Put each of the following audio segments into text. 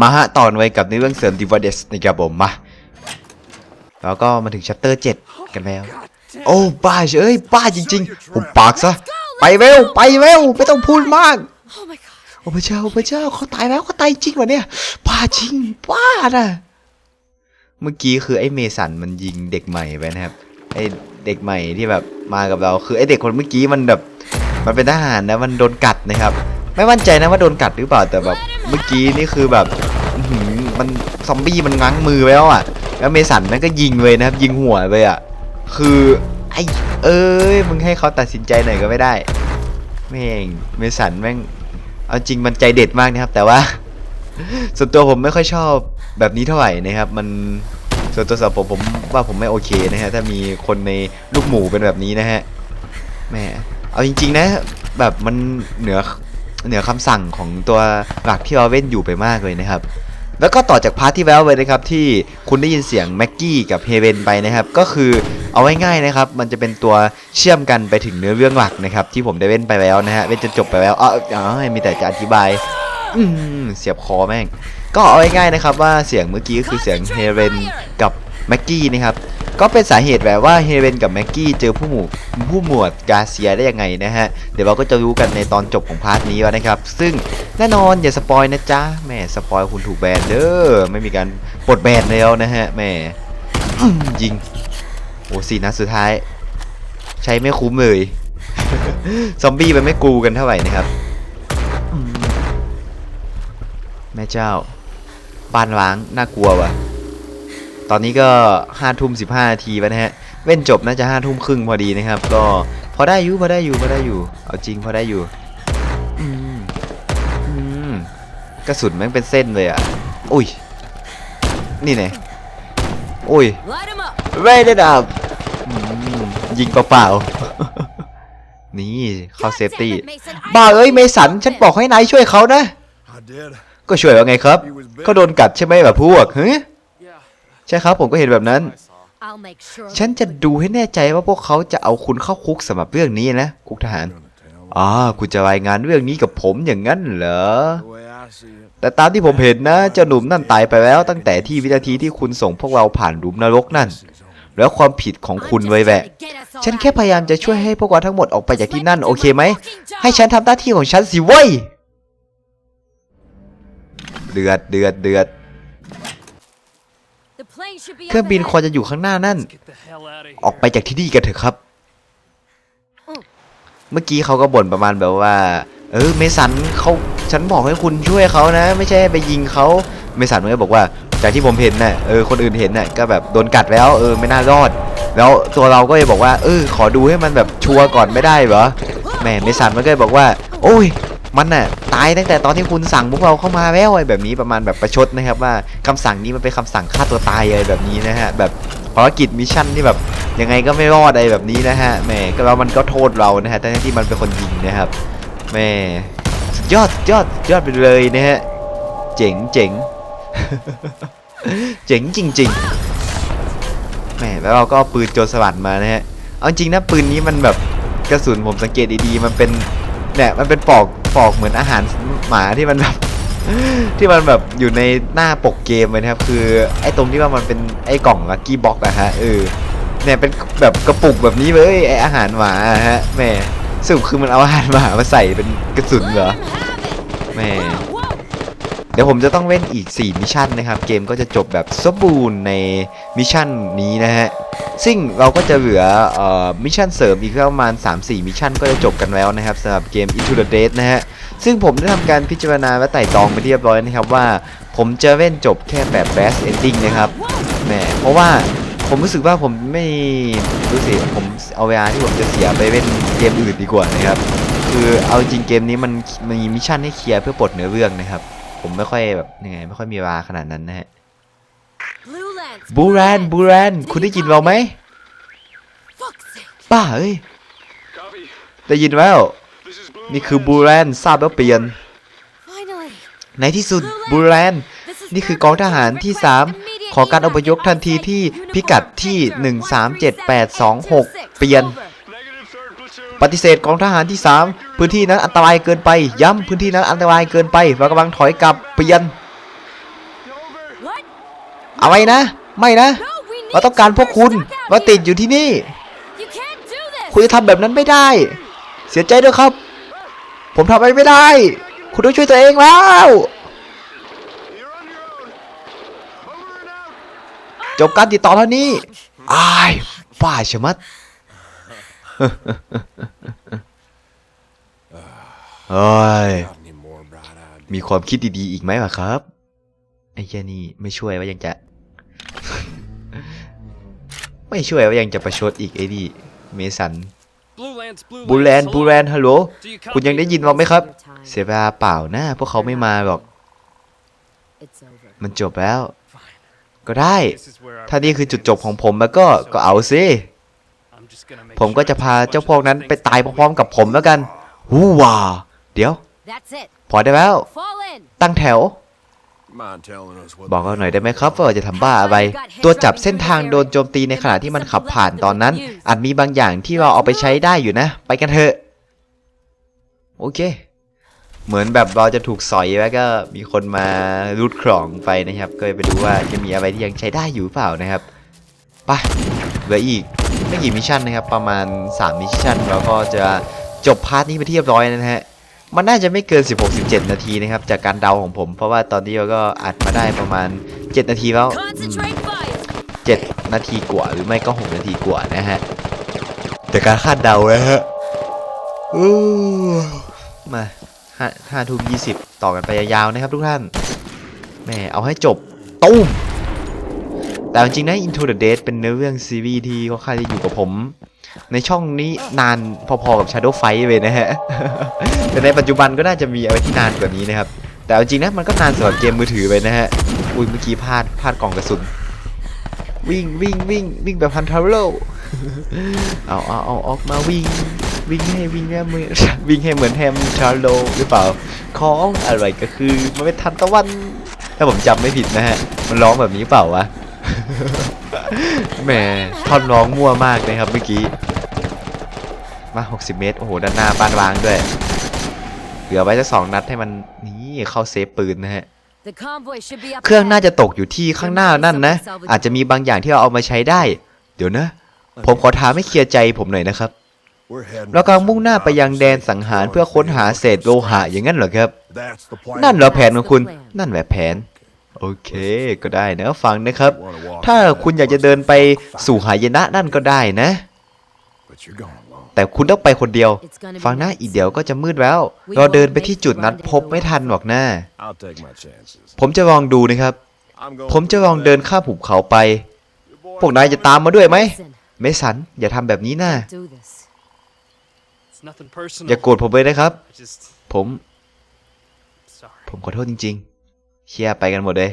มาฮะตอนไว้กับในเรื่องเสริมดิวเดสนะครับผมมาแล้วก็มาถึงชัปเตอร์7กันแล้ว โอ้บ้าเอ้ยบ้าจริงๆผมปากซะไปเร็วไปเร็วไม่ต้องพูดมากโอ้พระเจ้าพระเจ้าเขาตายแล้วเขาตายจริงวะเนี่ยบ้าจริงบ้าน่ะเมื่อกี้คือไอ้เมสันมันยิงเด็กใหม่ไปนะครับไอ้เด็กใหม่ที่แบบมากับเราคือไอ้เด็กคนเมื่อกี้มันแบบมันเป็นทหารนะมันโดนกัดนะครับ ไม่มั่นใจนะว่าโดนกัดหรือเปล่าแต่แบบเมื่อกี้นี่คือแบบมันซอมบี้มันง้างมือไว้แล้วอะ แล้วเมสันนั่นก็ยิงเลยนะครับ ยิงหัวเลยอะ คือไอ้เอ้ยมึงให้เขาตัดสินใจหน่อยก็ไม่ได้แม่งเมสันแม่งเอาจริงมันใจเด็ดมากนะครับ แต่ว่าส่วนตัวผมไม่ค่อยชอบแบบนี้เท่าไหร่นะครับ มันส่วนตัวสำหรับผมผมว่าผมไม่โอเคนะฮะถ้ามีคนในลูกหมูเป็นแบบนี้นะฮะแม่เอาจริง ๆ นะ แบบมันเหนือ เหนือคำสั่งของตัวหลักที่เราเว้นอยู่ไปมากเลยนะครับ แล้วก็ต่อจากพาร์ทที่แล้วเลยนะครับที่คุณได้ยินเสียงแม็กกี้กับเฮเวนไปนะครับ ก็คือเอาไว้ง่ายๆนะครับ มันจะเป็นตัวเชื่อมกันไปถึงเนื้อเรื่องหลักนะครับ ที่ผมได้เว้นไปแล้วนะฮะเว้นจนจบไปแล้วอ๋ออ๋อมีแต่จะอธิบายอืมเสียบคอแม่ง ก็เอาง่ายๆนะครับว่าเสียงเมื่อกี้ก็คือเสียงเฮเวนกับ แม็กกี้นะครับก็เป็นสาเหตุแบบว่าเฮเวนกับแม็กกี้เจอผู้หมู่ผู้หมวดกาเซียได้ยังไงนะฮะ เดี๋ยวเราก็จะรู้กันในตอนจบของพาร์ทนี้แล้วนะครับ ซึ่งแน่นอนอย่าสปอยนะจ๊ะแม่สปอยคุณถูกแบนเด้อไม่มีการปลดแบนแล้วนะฮะแม่ยิงโอ้สี่นัดสุดท้าย ใช้ไม่คุ้มเลย ซอมบี้มันไม่กูกันเท่าไหร่นะครับ แม่เจ้าบ้านล้างน่ากลัวว่ะ ตอนนี้ก็ห้าทุ่มสิบห้านาทีไปนะฮะ เว้นจบน่าจะห้าทุ่มครึ่งพอดีนะครับ ก็พอได้อยู่พอได้อยู่พอได้อยู่ เอาจริงพอได้อยู่อืมอืมกระสุนแม่งเป็นเส้นเลยอะ อุ้ย นี่ไงอุ้ย Light him up. เรดดับยิงเปล่าๆ นี่เข้าเซฟตี้ บ้าเอ้ยเมสัน ฉันบอกให้นายช่วยเขานะ I did. ก็ช่วยว่าไงครับเขาโดนกัดใช่ไหมแบบพวกเฮ้ย Yeah. ใช่ครับผมก็เห็นแบบนั้น I saw. I'll make sure. ฉันจะดูให้แน่ใจว่าพวกเขาจะเอาคุณเข้าคุกสำหรับเรื่องนี้นะคุกทหาร Gonna tell อ่าคุณจะรายงานเรื่องนี้กับผมอย่างนั้นเหรอ the way I see it. แต่ตามที่ผมเห็นนะเจ้าหนุ่มนั่นตายไปแล้ว ตั้งแต่ที่วินาทีที่คุณส่งพวกเราผ่านหลุมนรกนั่น แล้วความผิดของ I'm คุณ just ไว้แหวะ trying to get us all ฉันแค่ out พยายามจะช่วย okay? ให้พวกเราทั้งหมดออกไปจากที่นั่น Let me โอเค do my ไหม fucking job. ให้ฉันทำหน้าที่ของฉันสิเว้ยเดือดเดือดเดือด เครื่อง up บิน ahead. ควรจะอยู่ข้างหน้านั่น Get the hell out of ออกไปจากที่นี่กันเถอะครับ เมื่อกี้เขาก็บ่นประมาณแบบว่า เออเมสันเขาฉันบอกให้คุณช่วยเขานะ ไม่ใช่ไปยิงเขาเมสันมันก็บอกว่า จากที่ผมเห็นน่ะเออคนอื่นเห็นน่ะก็แบบโดนกัดแล้ว เออไม่น่ารอด แล้วตัวเราก็เลยบอกว่า เออ ขอดูให้มันแบบชัวร์ก่อนไม่ได้เหรอแหม่เมสันมันก็เลยบอกว่า โอ้ย มันน่ะตายตั้งแต่ตอนที่คุณสั่งพวกเราเข้ามาแล้วอะไรแบบนี้ประมาณแบบประชดนะครับ ว่าคำสั่งนี้มันเป็นคำสั่งฆ่าตัวตายอะไรแบบนี้นะฮะแบบภารกิจมิชชั่นที่แบบยังไงก็ไม่รอดอะไรแบบนี้นะฮะแหมก็แล้วมันก็โทษเรานะฮะทั้งที่มันเป็นคนยิงนะครับแหม่สุดยอดยอดสุดยอดไปเลยนะฮะเจ๋งเจ๋งเจ๋งจริงๆแหมแล้วเราก็เอาปืนโจรสลัดมานะฮะเอาจริงนะปืนนี้มันแบบกระสุนผมสังเกตดีๆมันเป็นเนี่ยมันเป็นปอกปอกเหมือนอาหารหมาที่มันแบบที่มันแบบอยู่ในหน้าปกเกมเลยนะครับ คือไอ้ตรงที่ว่ามันเป็นไอ้กล่องลักกี้บ็อกอะฮะเออเนี่ยเป็นแบบกระปุกแบบนี้เลยไอ้อาหารหมาฮะแม่สรุปคือมันเอาอาหารหมามาใส่เป็นกระสุนเหรอแม่ ดี๋ยวผมจะต้องเล่นอีก 4 มิชชั่นนะครับ เกมก็จะจบแบบสมบูรณ์ในมิชชั่นนี้นะฮะ ซึ่งเราก็จะเหลืออมิชชั่นเสริมอีกประมาณ 3-4 มิชชั่นก็จะจบกันแล้วนะครับสำหรับเกม Into the Dead นะฮะ ซึ่งผมได้ทำการพิจารณาและไต่ตองไปเรียบร้อยนะครับว่า ผมจะเล่นจบแค่แบบ best ending นะครับแหมเพราะว่าผมรู้สึกว่าผมไม่รู้สิผมเอาเวลาที่ผมจะเสียไปเล่นเกมอื่นดีกว่านะครับ คือเอาจริงเกมนี้มันมีมิชชั่นให้เคลียร์เพื่อปลดเนื้อเรื่องนะครับ ผมไม่ค่อยแบบยังไงไม่ค่อยมีเวลาขนาดนั้นนะฮะ Blue lens. บูแรนบูแรนคุณได้ยินเราไหม Fuck's sake. ป้าเอ้ย Copy. ได้ยินแล้ว This is Blue. นี่คือบูแรนทราบแล้วเปลี่ยน Finally. ในที่สุดบูแรน This is นี่คือกองทหารที่ 3 ขอการอพยพทันทีที่พิกัดที่ 137826 เปลี่ยน Negative third platoon. ปฏิเสธกองทหารที่ 3 พื้นที่นั้นอันตรายเกินไป ย้ำพื้นที่นั้นอันตรายเกินไปเรากำลังถอยกลับเปลี่ยนเอาไว้นะ ไม่นะเราต้องการพวกคุณเราติดอยู่ที่นี่คุณจะทำแบบนั้นไม่ได้ เสียใจด้วยครับ ผมทำอะไรไม่ได้ คุณต้องช่วยตัวเองแล้วจบการติดต่อเท่านี้อายบ้าชะมัด เฮ้ย Got any more bright-eyed มีความคิดดีๆ อีกไหมวะครับ ไอ้แค่นี้ไม่ช่วยว่ายังจะ ไม่ช่วยว่ายังจะประชดอีกไอ้นี่เมสัน Blue Lands, Blue บูแลน Lands, บู hello? แลนฮัลโหล Do you คุณยัง copy? ได้ยินเราไหมครับ เสียเวลาเปล่านะพวกเขาไม่มาหรอก It's over. มันจบแล้ว ก็ได้ This is where our ถ้านี่คือจุดจบของผมแล้วก็ก็เอาสิ ผมก็ sure จะ I พา take a เจ้า bunch พวก of นั้น those ไป things ตาย before พร้อม we ๆกับผมแล้วกันวู้ว้าเดี๋ยว That's it. พอได้แล้ว Fall in. ตั้งแถว Mind telling us what บอกเราหน่อยได้ไหมครับว่าเราจะทำบ้าอะไร ตัวจับเส้นทางโดนโจมตีในขณะที่มันขับผ่านตอนนั้น อาจมีบางอย่างที่เราเอาไปใช้ได้อยู่นะ ไปกันเถอะ โอเค เหมือนแบบเราจะถูกสอยแล้วก็มีคนมารูดของไปนะครับ ก็ไปดูว่าจะมีอะไรที่ยังใช้ได้อยู่หรือเปล่านะครับ ไปเหลืออีกไม่กี่มิชชั่นนะครับ ประมาณ 3 มิชชั่นแล้วก็จะจบพาร์ทนี้ไปที่เรียบร้อยแล้วนะฮะ มันน่าจะไม่เกิน 16-17 นาทีนะครับ จากการเดาของผม เพราะว่าตอนนี้เราก็อัดมาได้ประมาณ 7 นาทีแล้วอืม Concentrate fire. เจ็ดนาทีกว่าหรือไม่ก็หกนาทีกว่านะฮะแต่การคาดเดานะฮะอู้มาห้าห้าทุ่มยี่สิบต่อกันไปยาวๆนะครับทุกท่านแหม่เอาให้จบตุ้ม แต่จริงๆนะ Into the Dead เป็นเนื้อเรื่องซีรีส์ที่ค่อนข้างจะอยู่กับผม ในช่องนี้นานพอๆกับ Shadow Fight เลยนะฮะ แต่ในปัจจุบันก็น่าจะมีอะไรที่นานกว่านี้นะครับ แต่จริงนะมันก็นานสำหรับเกมมือถือไปนะฮะ อุ้ยเมื่อกี้พลาดพลาดกล่องกระสุน วิ่งวิ่งวิ่งวิ่งแบบพันทาโร่เอาเอาเอาออกมาวิ่งวิ่งให้วิ่งให้เหมือนวิ่งให้เหมือนแฮมชาร์โลหรือเปล่าของอะไรก็คือมันเป็นทันตะวัน ถ้าผมจำไม่ผิดนะฮะ มันร้องแบบนี้เปล่าวะ แหมท่อนร้องมั่วมากนะครับเมื่อกี้ มา 60 เมตร โอ้โห ด้านหน้าบ้านวางด้วย เหลือไว้สักสองนัดให้มัน นี่เข้าเซฟปืนนะฮะ The convoy should be up เครื่อง ahead. น่าจะตกอยู่ที่ข้างหน้านั่นนะ อาจจะมีบางอย่างที่เราเอามาใช้ได้ เดี๋ยวนะ ผมขอถามให้เคลียร์ใจผมหน่อยนะครับ We're heading เรากำลังมุ่งหน้าไปยังแดนสังหารเพื่อค้นหาเศษโลหะอย่างนั้นเหรอครับ That's the plan. นั่นเหรอแผนของคุณ นั่นแหละแผน โอเคก็ได้นะฟังนะครับ ถ้าคุณอยากจะเดินไปสู่หายนะนั่นก็ได้นะ But you're going alone. แต่คุณต้องไปคนเดียว It's gonna be ฟังนะ nice. อีกเดี๋ยวก็จะมืดแล้ว เราเดินไปที่จุดนั้นพบไม่ทันหรอกนะ I'll take my chances. ผมจะลองดูนะครับ I'm going ผมจะลองเดินข้ามหุบเขาไป พวกนายจะตามมาด้วยไหมเมสัน อย่าทำแบบนี้นะ Do this. It's nothing personal. อย่าโกรธผมเลยนะครับ I just ผม sorry. ผมขอโทษจริง ๆ เชียไปกันหมดเลย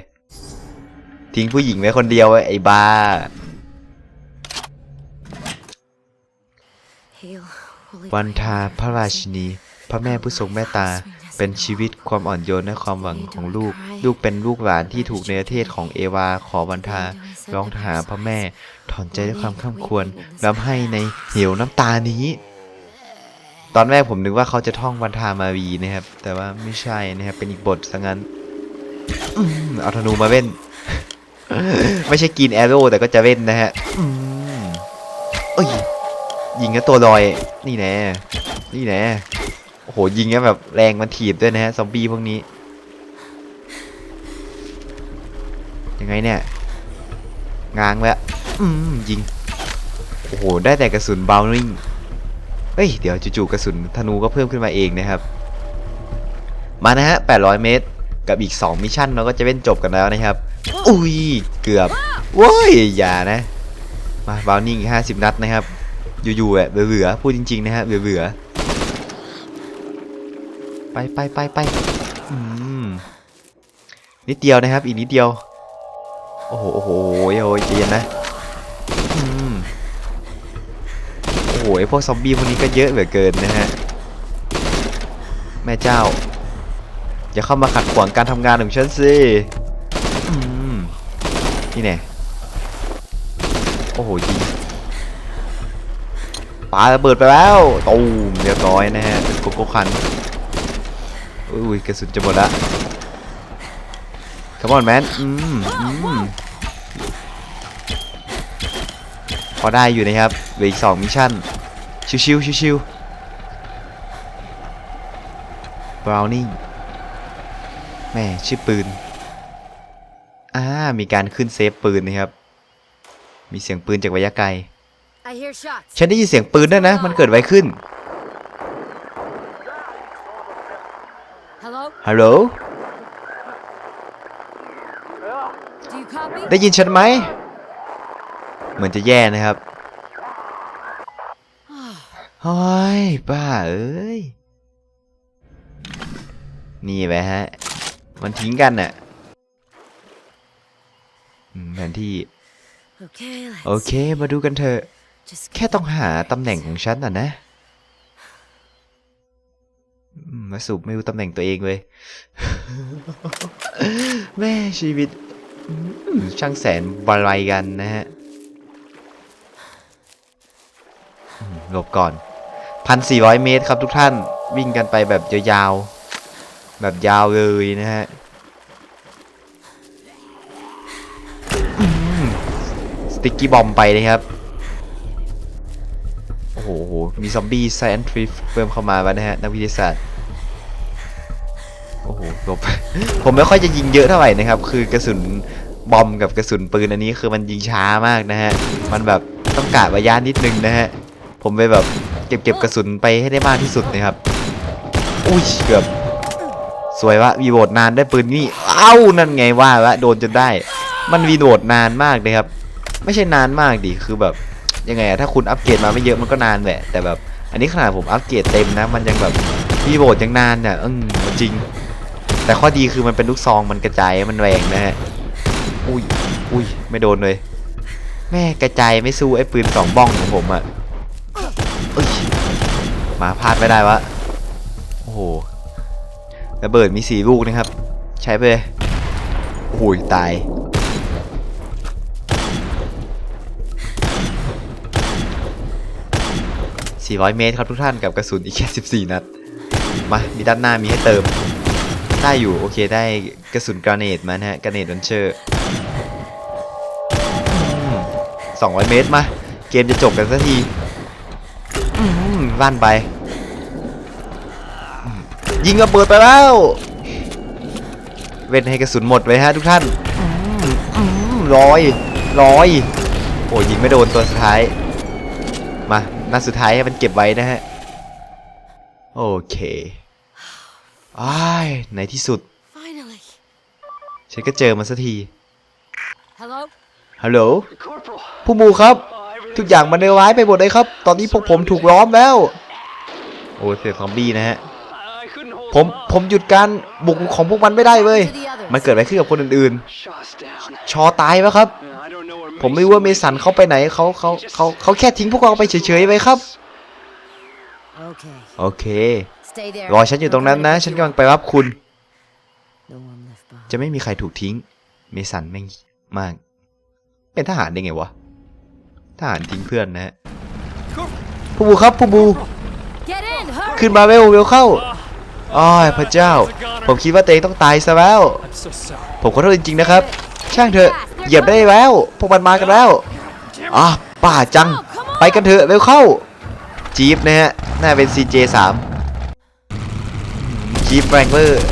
ทิ้งผู้หญิงไว้คนเดียวไอ้บ้า วันทาพระราชินี พระแม่ผู้ทรงเมตตา เป็นชีวิตความอ่อนโยนและความหวังของลูก ลูกเป็นลูกหลานที่ถูกเนรเทศของเอวาขอวันทา ร้องหาพระแม่ ถอนใจด้วยความข้ามควรรำให้ในเหวน้ำตานี้ ตอนแรกผมนึกว่าเขาจะท่องวันทามาวีนะครับ แต่ว่าไม่ใช่นะครับ เป็นอีกบทซะงั้น เอาธนูมาเว้น ไม่ใช่กินแอโร่แต่ก็จะเว้นนะฮะอืมเอ้ยยิงก็ตัวลอย นี่แน่นี่แน่โอ้โหยิงก็แบบแรงมันถีบด้วยนะฮะซอมบี้พวกนี้ ยังไงเนี่ยง้างแล้วอืมยิง โอ้โห ได้แต่กระสุนบาวนิงเฮ้ย เดี๋ยวจู่ๆกระสุนธนูก็เพิ่มขึ้นมาเองนะครับ มานะฮะ 800 เมตร กับอีก 2 มิชชั่นเราก็จะเล่นจบกันแล้วนะครับ อุ้ย เกือบโว้ย อย่านะ มาบาวนิงอีก50นัดนะครับ อยู่ๆอะเบื่อๆพูดจริง ๆ นะฮะเบื่อๆไปไปไปไปอืมนิดเดียวนะครับ อีกนิดเดียว โอ้โหโอ้โหโอ้โหโอ้ยใจเย็นนะอืมโอ้โหไอพวกซอมบี้พวกนี้ก็เยอะเหลือเกินนะฮะ แม่เจ้า อย่าเข้ามาขัดขวางการทำงานของฉันสินี่แน่โอ้โหยิงปาระเบิดไปแล้วตูมเรียบร้อยนะฮะเป็นโกโก้คันอุ้ยกระสุนจะหมดละ Come on man อืมอืมพอได้อยู่นะครับเหลืออีกสองมิชชั่น ชิวๆชิวๆ Browning แม่ชื่อปืน อ่า มีการขึ้นเซฟปืนนะครับ มีเสียงปืนจากระยะไกล I hear shots. ฉันได้ยินเสียงปืนด้วยนะ มันเกิดอะไรขึ้น Hello? ฮัลโหล Do you copy? ได้ยินฉันไหม เหมือนจะแย่นะครับเฮ้ยบ้าเอ้ย นี่ไปฮะ มันทิ้งกันน่ะอืมแผนที่ Okay, let's โอเค มาดูกันเถอะ just แค่ต้องหาตำแหน่งของฉันน่ะนะอืมมาสูบไม่รู้ตำแหน่งตัวเองเลย แม่ชีวิตอืมช่างแสนบาลัยกันนะฮะอืมหลบก่อนพันสี่ร้อยเมตรครับทุกท่าน วิ่งกันไปแบบยาวๆ แบบยาวเลยนะฮะสติ๊กกี้บอมไปเลยครับ โอ้โห มีซอมบี้ไซแอนทริฟเพิ่มเข้ามาแล้วนะฮะ นักวิทยาศาสตร์ โอ้โหหลบผมไม่ค่อยจะยิงเยอะเท่าไหร่นะครับ คือกระสุนบอมกับกระสุนปืนอันนี้คือมันยิงช้ามากนะฮะ มันแบบต้องกะระยะนิดนึงนะฮะ ผมไปแบบเก็บเก็บกระสุนไปให้ได้มากที่สุดนะครับ อุ้ยเกือบ สวยวะวีโหวตนานได้ปืนนี่เอ้านั่นไงว่าวะโดนจนได้ มันวีโหวตนานมากเลยครับ ไม่ใช่นานมากดิคือแบบยังไงอะถ้าคุณอัปเกรดมาไม่เยอะมันก็นานแหละแต่แบบ อันนี้ขนาดผมอัปเกรดเต็มนะ มันยังแบบวีโหวตยังนานเนี่ยอืมจริง แต่ข้อดีคือมันเป็นลูกซองมันกระจายมันแรงนะฮะอุ้ยอุ้ยไม่โดนเลย แม่กระจายไม่สู้ไอ้ปืนสองบ้องของผมอะเอ้ยมาพลาดไม่ได้วะโอ้โห ระเบิดมีสี่ลูกนะครับ ใช้ไปเลยโอ้ยตาย 400 เมตรครับทุกท่านกับกระสุนอีกแค่14 นัด มา มีด้านหน้ามีให้เติม ได้อยู่ โอเคได้กระสุนกราเนตมานะฮะกราเนตลันเชอร์200 เมตรมา เกมจะจบกันสักทีอืมลั่นไป ยิงระเบิดไปแล้ว เว้นให้กระสุนหมดเลยฮะทุกท่านอืมอืมร้อยร้อยโอ้ยิงไม่โดนตัวสุดท้าย มานัดสุดท้ายให้มันเก็บไว้นะฮะ โอเคอ้ายในที่สุด Finally. ฉันก็เจอมันสักที Hello? ฮัลโหล Corporal. ผู้หมูครับ Oh, everything. ทุกอย่างมันเลวร้ายไปหมดเลยครับ ตอนนี้พวกผมถูกล้อมแล้ว โอ้ยเสียงซอมบี้นะฮะ I couldn't hold ผม them off. ผมหยุดการบุกของพวกมันไม่ได้เว้ย To the others. มันเกิดอะไรขึ้นกับคนอื่น Shot us down. ๆชอตายแล้วครับ Uh, I don't know where ผมไม่รู้ว่าเมสันเขาไปไหนเขาเขาเขาเขาแค่ทิ้งพวกเราไปเฉยๆไปครับ Okay. โอเค Stay there. รอฉันอยู่ตรงนั้นนะ ฉันกำลังไปรับคุณ No one left behind. จะไม่มีใครถูกทิ้ง เมสันแม่งมาก เป็นทหารได้ไงวะ ทหารทิ้งเพื่อนนะฮะผู้บูครับผู้บู Get in, hurry! ขึ้นมาเร็วเร็วเข้า อ้ายพระเจ้า ผมคิดว่าตัวเองต้องตายซะแล้ว ผมขอโทษจริงๆนะครับ ช่างเถอะ เหยียบได้แล้ว พวกมันมากันแล้วอะป่าจัง ไปกันเถอะเร็วเข้า จี๊ปนะฮะ น่าเป็น CJ3 จี๊ปแรงเวอร์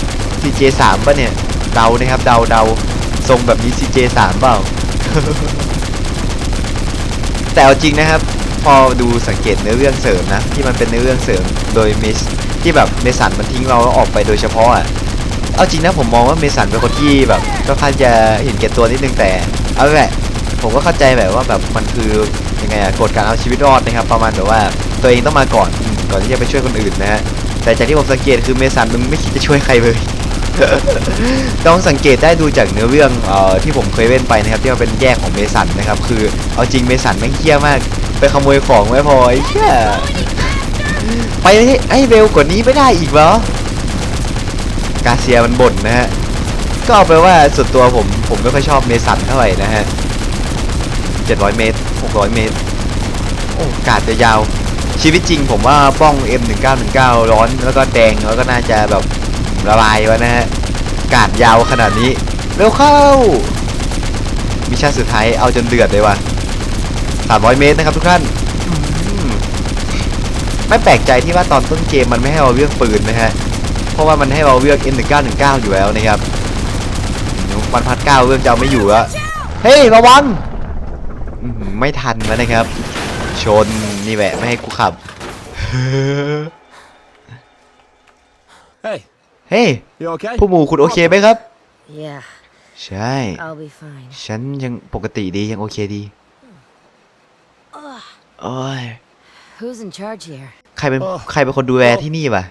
CJ3 ป่ะเนี่ย เดานะครับ เดาเดาทรงแบบนี้ CJ3 เปล่า แต่เอาจริงนะครับ พอดูสังเกตเนื้อเรื่องเสริมนะ ที่มันเป็นเนื้อเรื่องเสริมโดยเมส ที่แบบเมสันมันทิ้งเราแล้วออกไปโดยเฉพาะอะเอาจริงนะผมมองว่าเมสันเป็นคนที่แบบก็ค่อนจะเห็นแก่ตัวนิดนึงแต่เอาแหละผมก็เข้าใจแบบว่าแบบมันคือยังไงอะกฎการเอาชีวิตรอดนะครับ ประมาณแบบว่าตัวเองต้องมาก่อนก่อนที่จะไปช่วยคนอื่นนะฮะแต่จากที่ผมสังเกตคือเมสันมึงไม่คิดจะช่วยใครเลยต้องสังเกตได้ดูจากเนื้อเรื่องเอ่อที่ผมเคยเล่นไปนะครับ ที่มันเป็นแยกของเมสันนะครับ คือเอาจริงเมสันแม่งเหี้ยมาก ไปขโมยของไม่พอไอ้เหี้ย ไปให้ให้เร็วกว่านี้ไม่ได้อีกเหรอกาเซียมันบ่นนะฮะ ก็เอาไปว่าส่วนตัวผมผมไม่ค่อยชอบเมสันเท่าไหร่นะฮะ 700 เมตร 600 เมตร โอ้กาดจะยาว ชีวิตจริงผมว่าป้อง M1919 ร้อนแล้วก็แดงแล้วก็น่าจะแบบละลายวะนะฮะ กาดยาวขนาดนี้ เร็วเข้า มิชชั่นสุดท้ายเอาจนเดือดเลยว่ะ300 เมตรนะครับทุกท่าน ไม่แปลกใจที่ว่าตอนต้นเกมมันไม่ให้เราเลือกปืนนะฮะ เพราะว่ามันให้เราเลือก M1919 อยู่แล้วนะครับมันพัดเก้าเลือกจะเอาไม่อยู่แล้ว เฮ้ยระวังอื้อหือไม่ทันแล้วนะครับ ชนนี่แหละไม่ให้กูขับ Hey, เฮ้ย you okay? ผู้หมู่คุณโอเคไหมครับ Yeah, ใช่ I'll be fine. ฉันยังปกติดียังโอเคดีโอ้ย Who's in charge here? ใครเป็นเออใครเป็นคนดูแลที่นี่วะ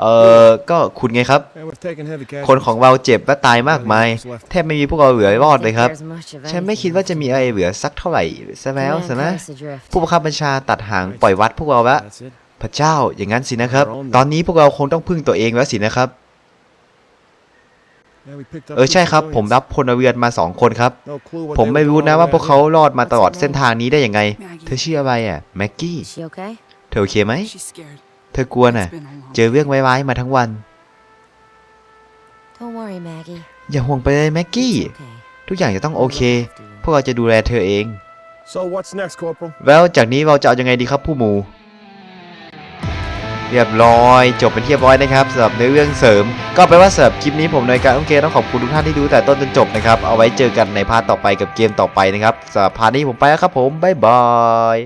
เออก็คุณไงครับ Yeah, we've taken heavy คนของเราเจ็บและตายมากมาย แทบไม่มีพวกเราเหลือรอดเลยครับ Think there's much of ฉันไม่ anything คิดว่าจะมีอะไรเหลือสักเท่าไหร่ซะแล้ว Command สินะ posts adrift. ผู้บังคับบัญชาตัดหางปล่อยวัดพวกเราละ That's it. พระเจ้าอย่างนั้นสินะครับ ตอนนี้พวกเราคงต้องพึ่งตัวเองแล้วสินะครับ Yeah, we picked up เออใช่ครับ two ผมรับพลเรือนมาสองคนครับ No clue what ผม they ไม่ were รู้ doing นะ all ว่า the พวก way เขา out here. รอดมาตลอดเส้นทางนี้ได้ยังไง เธอชื่ออะไรอะแม็กกี้ Is she okay? เธอโอเคไหม She's scared. เธอกลัวน่ะ It's been a long เจอเรื่องไว้ๆมาทั้งวัน Don't worry, Maggie. อย่าห่วงไปเลยแม็กกี้ It's okay. ทุกอย่างจะต้องโอ We'll เค look after you. พวกเราจะดูแลเธอเอง So what's next, Corporal? แล้วจากนี้เราจะเอายังไงดีครับผู้หมู เรียบร้อย จบเป็นที่เรียบร้อยนะครับสำหรับเนื้อเรื่องเสริม ก็แปลว่าสำหรับคลิปนี้ผมในการโอเคต้องขอบคุณทุกท่านที่ดูแต่ต้นจนจบนะครับ เอาไว้เจอกันในพาร์ทต่อไปกับเกมต่อไปนะครับสำหรับพาร์ทนี้ผมไปแล้วครับผมบ๊ายบาย